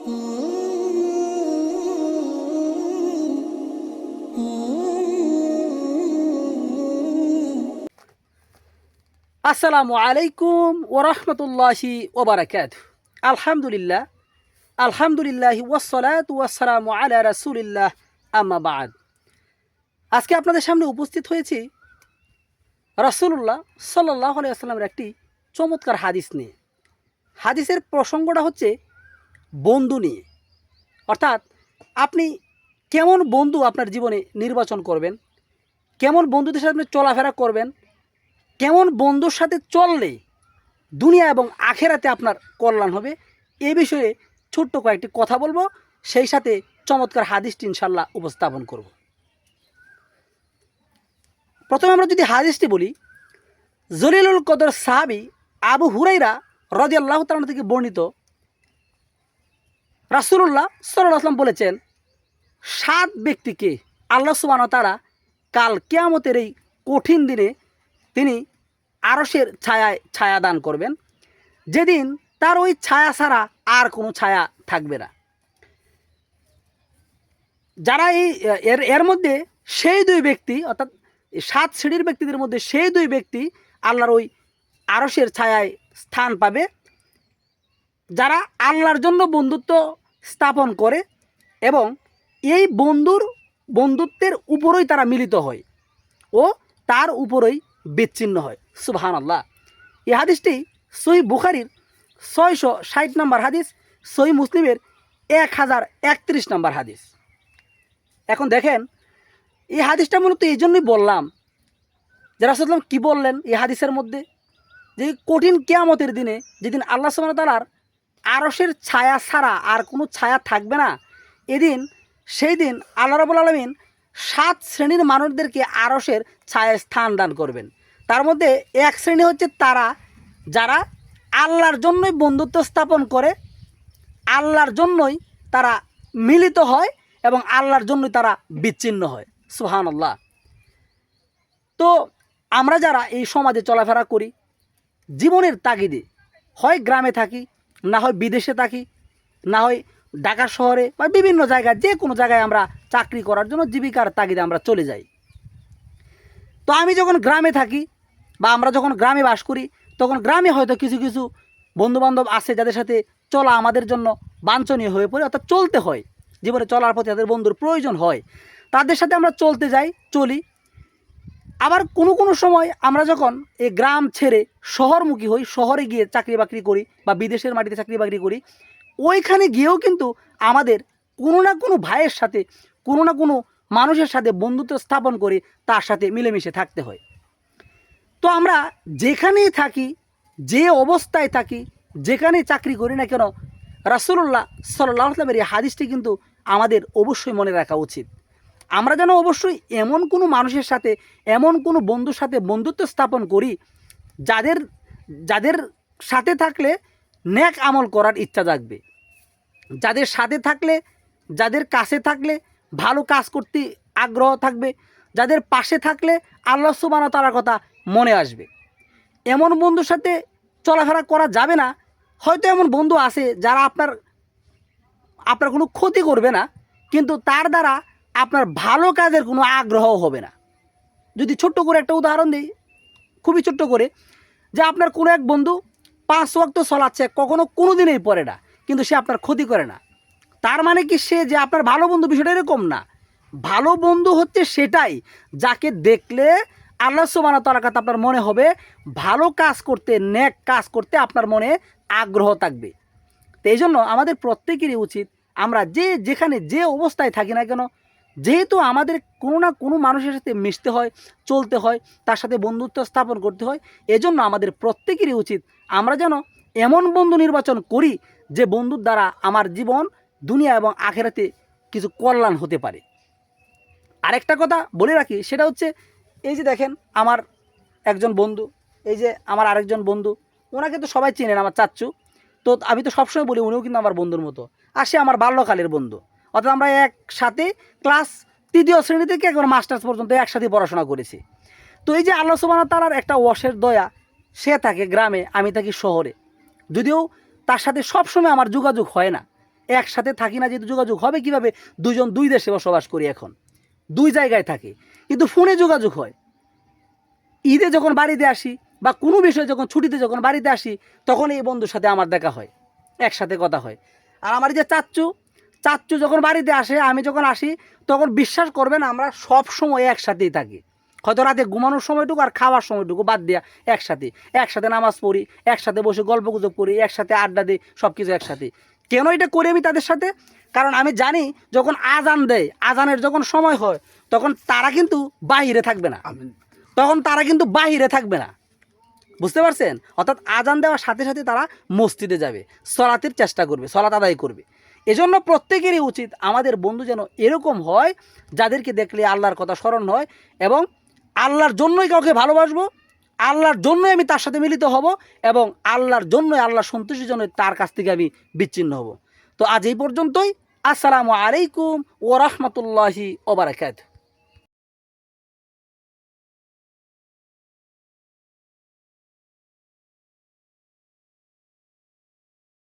আসসালামু আলাইকুম ওরহমতুল্লাহি ওবরাকাত আলহামদুলিল্লাহ আলহামদুলিল্লাহ ওয়াসসালাত ওয়াসসালামু আলা রাসূলিল্লাহ, আম্মা বাদ। আজকে আপনাদের সামনে উপস্থিত হয়েছি রাসূলুল্লাহ সাল্লাহ আলাইসাল্লামের একটি চমৎকার হাদিস নিয়ে। হাদিসের প্রসঙ্গটা হচ্ছে বন্ধু নিয়ে। অর্থাৎ আপনি কেমন বন্ধু আপনার জীবনে নির্বাচন করবেন? কেমন বন্ধুদের সাথে আপনি চলাফেরা করবেন? কেমন বন্ধুর সাথে চললে দুনিয়া এবং আখেরাতে আপনার কল্যাণ হবে? এ বিষয়ে ছোট্ট কয়েকটি কথা বলব। সেই সাথে চমৎকার হাদিসটি ইনশাল্লাহ উপস্থাপন করব। প্রথমে আমরা যদি হাদিসটি বলি, জলিলুল কদর সাহাবি আবু হুরাইরা রদি আল্লাহ থেকে বর্ণিত রাসুল্লাহ সাল্লাম বলেছেন, সাত ব্যক্তিকে আল্লাহ সুবান তারা কাল কেয়ামতের এই কঠিন দিনে তিনি আরসের ছায়ায় ছায়া দান করবেন। যেদিন তার ওই ছায়া ছাড়া আর কোনো ছায়া থাকবে না। যারা এই, এর এর মধ্যে সেই দুই ব্যক্তি, অর্থাৎ সাত শ্রেণির ব্যক্তিদের মধ্যে সেই দুই ব্যক্তি আল্লাহর ওই আরসের ছায়ায় স্থান পাবে। যারা আল্লাহর জন্য বন্ধুত্ব স্থাপন করে এবং এই বন্ধুর বন্ধুত্বের উপরই তারা মিলিত হয় ও তার উপরই বিচ্ছিন্ন হয়। সুবাহান আল্লাহ এই হাদিসটি সহি বুখারির ছয়শো ষাট নম্বর হাদিস, সহি মুসলিমের এক হাজার একত্রিশ নম্বর হাদিস। এখন দেখেন, এই হাদিসটা মূলত এই জন্যই বললাম যে রাসুলাম কী বললেন এই হাদিসের মধ্যে? যে কঠিন কেয়ামতের দিনে যেদিন আল্লাহ সুবাহ তালার আরসের ছায়া ছাড়া আর কোনো ছায়া থাকবে না। এদিন, সেই দিন আল্লাহ রবুল আলমিন সাত শ্রেণির মানুষদেরকে আরসের ছায়ায় স্থান দান করবেন। তার মধ্যে এক শ্রেণি হচ্ছে তারা, যারা আল্লাহর জন্যই বন্ধুত্ব স্থাপন করে, আল্লাহর জন্যই তারা মিলিত হয় এবং আল্লাহর জন্যই তারা বিচ্ছিন্ন হয়। সুহান আল্লাহ তো আমরা যারা এই সমাজে চলাফেরা করি, জীবনের তাগিদে, হয় গ্রামে থাকি না হয় বিদেশে থাকি, না হয় ঢাকা শহরে বা বিভিন্ন জায়গায়, যে কোনো জায়গায় আমরা চাকরি করার জন্য জীবিকার তাগিদে আমরা চলে যাই। তো আমি যখন গ্রামে থাকি বা আমরা যখন গ্রামে বাস করি, তখন গ্রামে হয়তো কিছু কিছু বন্ধুবান্ধব আছে যাদের সাথে চলা আমাদের জন্য বাঞ্ছনীয় হয়ে পড়ে, অর্থাৎ চলতে হয়। জীবনে চলার প্রতি তাদের বন্ধুর প্রয়োজন হয়। তাদের সাথে আমরা চলতে যাই, চলি। আবার কোনো কোনো সময় আমরা যখন এই গ্রাম ছেড়ে শহরমুখী হই, শহরে গিয়ে চাকরি বাকরি করি বা বিদেশের মাটিতে চাকরি বাকরি করি, ওইখানে গিয়েও কিন্তু আমাদের কোনো না কোনো ভাইয়ের সাথে, কোনো না কোনো মানুষের সাথে বন্ধুত্ব স্থাপন করে তার সাথে মিলেমিশে থাকতে হয়। তো আমরা যেখানেই থাকি, যে অবস্থায় থাকি যেখানেই চাকরি করি না কেন রাসুল্লাহ সাল্লাহ আসলামের এই হাদিসটি কিন্তু আমাদের অবশ্যই মনে রাখা উচিত। আমরা যেন অবশ্যই এমন কোনো মানুষের সাথে, এমন কোনো বন্ধুর সাথে বন্ধুত্ব স্থাপন করি, যাদের যাদের সাথে থাকলে ন্যাক আমল করার ইচ্ছা জাগবে। যাদের সাথে থাকলে, যাদের কাছে থাকলে ভালো কাজ করতে আগ্রহ থাকবে, যাদের পাশে থাকলে আল্লাহ সুবান তালার কথা মনে আসবে। এমন বন্ধুর সাথে চলাফেরা করা যাবে না, হয়তো এমন বন্ধু আছে যারা আপনার আপনার কোনো ক্ষতি করবে না, কিন্তু তার দ্বারা আপনার ভালো কাজের কোনো আগ্রহ হবে না। যদি ছোট্ট করে একটা উদাহরণ দিই, খুবই ছোট্ট করে, যে আপনার কোনো এক বন্ধু পাঁচ ওয়াক্ত চলাচ্ছে কখনো কোনো দিনেই পড়ে না, কিন্তু সে আপনার ক্ষতি করে না। তার মানে কি সে যে আপনার ভালো বন্ধু বিষয়টা এরকম না। ভালো বন্ধু হচ্ছে সেটাই যাকে দেখলে আল্লাহ সুবান তালার কাছে আপনার মনে হবে ভালো কাজ করতে নেক কাজ করতে আপনার মনে আগ্রহ থাকবে। তো এই জন্য আমাদের প্রত্যেকেরই উচিত আমরা যে যেখানে যে অবস্থায় থাকি না কেন যেহেতু আমাদের কোনো না কোনো মানুষের সাথে মিশতে হয়, চলতে হয়, তার সাথে বন্ধুত্ব স্থাপন করতে হয়, এজন্য আমাদের প্রত্যেকেরই উচিত আমরা যেন এমন বন্ধু নির্বাচন করি যে বন্ধুর দ্বারা আমার জীবন, দুনিয়া এবং আখেরাতে কিছু কল্যাণ হতে পারে। আরেকটা কথা বলে রাখি, সেটা হচ্ছে এই যে দেখেন আমার একজন বন্ধু, এই যে আমার আরেকজন বন্ধু, ওনাকে তো সবাই চেনেন, আমার চাচ্চু তো আমি তো সবসময় বলি উনিও কিন্তু আমার বন্ধুর মতো। আর সে আমার বাল্যকালের বন্ধু। অর্থাৎ আমরা একসাথে ক্লাস তৃতীয় শ্রেণি থেকে একবার মাস্টার্স পর্যন্ত একসাথে পড়াশোনা করেছি। তো এই যে আল্লাহ সুবাহ তালার একটা ওয়াশের দয়া, সে থাকে গ্রামে, আমি থাকি শহরে। যদিও তার সাথে সবসময় আমার যোগাযোগ হয় না। একসাথে থাকি না, যেহেতু যোগাযোগ হবে কীভাবে? দুজন দুই দেশে বসবাস করি এখন। দুই জায়গায় থাকি। কিন্তু ফোনে যোগাযোগ হয়। ঈদে যখন বাড়িতে আসি বা কোনো বিষয়ে যখন, ছুটিতে যখন বাড়িতে আসি তখন এই বন্ধুর সাথে আমার দেখা হয়। একসাথে কথা হয়। আর আমার যে চাচ্চু চাচ্চু যখন বাড়িতে আসে আমি যখন আসি তখন বিশ্বাস করবেন আমরা সব সময় একসাথেই থাকি। হয়তো রাতে ঘুমানোর সময়টুকু আর খাওয়ার সময়টুকু বাদ দেওয়া একসাথে। একসাথে নামাজ পড়ি একসাথে বসে গল্প গুজব করি একসাথে আড্ডা দিই সব কিছু একসাথে। কেন এটা করি আমি তাদের সাথে? কারণ আমি জানি যখন আজান দেয় আজানের যখন সময় হয় তখন তারা কিন্তু বাহিরে থাকবে না। তখন তারা কিন্তু বাহিরে থাকবে না। বুঝতে পারছেন? অর্থাৎ আজান দেওয়ার সাথে সাথে তারা মসজিদে যাবে সলাতের চেষ্টা করবে সলাত আদায় করবে। এজন্য প্রত্যেকেরই উচিত আমাদের বন্ধু যেন এরকম হয়, যাদেরকে দেখলে আল্লাহর কথা স্মরণ হয় এবং আল্লাহর জন্যই কাউকে ভালোবাসবো, আল্লাহর জন্যই আমি তার সাথে মিলিত হব এবং আল্লাহর জন্যই আল্লাহ সন্তুষ্টির জন্য তার কাছ থেকে আমি বিচ্ছিন্ন হব। তো আজ এই পর্যন্তই। আসসালামু আলাইকুম ও রহমতুল্লাহি ওবরাকাত